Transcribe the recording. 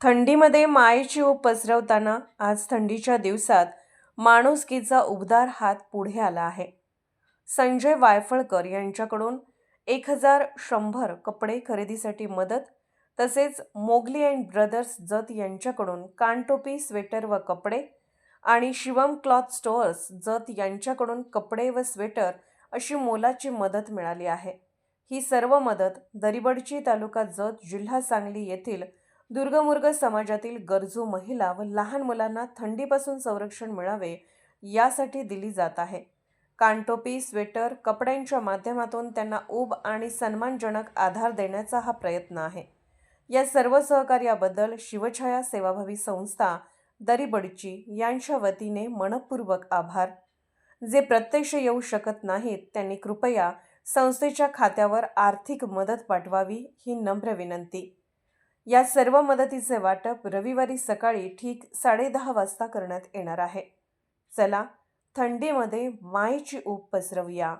थंडीमध्ये मायेची ऊब पसरवताना आज थंडीच्या दिवसात माणुसकीचा उबदार हात पुढे आला आहे. संजय वायफळकर यांच्याकडून एक हजार शंभर कपडे खरेदीसाठी मदत तसेच मोगली अँड ब्रदर्स जत यांच्याकडून कानटोपी स्वेटर व कपडे आणि शिवम क्लॉथ स्टोअर्स जत यांच्याकडून कपडे व स्वेटर अशी मोलाची मदत मिळाली आहे. ही सर्व मदत दरिबडची तालुका जत जिल्हा सांगली येथील दुर्गमुर्ग समाजातील गरजू महिला व लहान मुलांना थंडीपासून संरक्षण मिळावे यासाठी दिली जात आहे. कानटोपी स्वेटर कपड्यांच्या माध्यमातून त्यांना ऊब आणि सन्मानजनक आधार देण्याचा हा प्रयत्न आहे. या सर्व सहकार्याबद्दल शिवछाया सेवाभावी संस्था दरीबडची यांच्या वतीने मनपूर्वक आभार. जे प्रत्यक्ष येऊ शकत नाहीत त्यांनी कृपया संस्थेच्या खात्यावर आर्थिक मदत पाठवावी ही नम्र विनंती. या सर्व मदतीचे वाटप रविवारी सकाळी ठीक साडेदहा वाजता करण्यात येणार आहे. चला थंडीमध्ये मायची ऊब पसरवूया.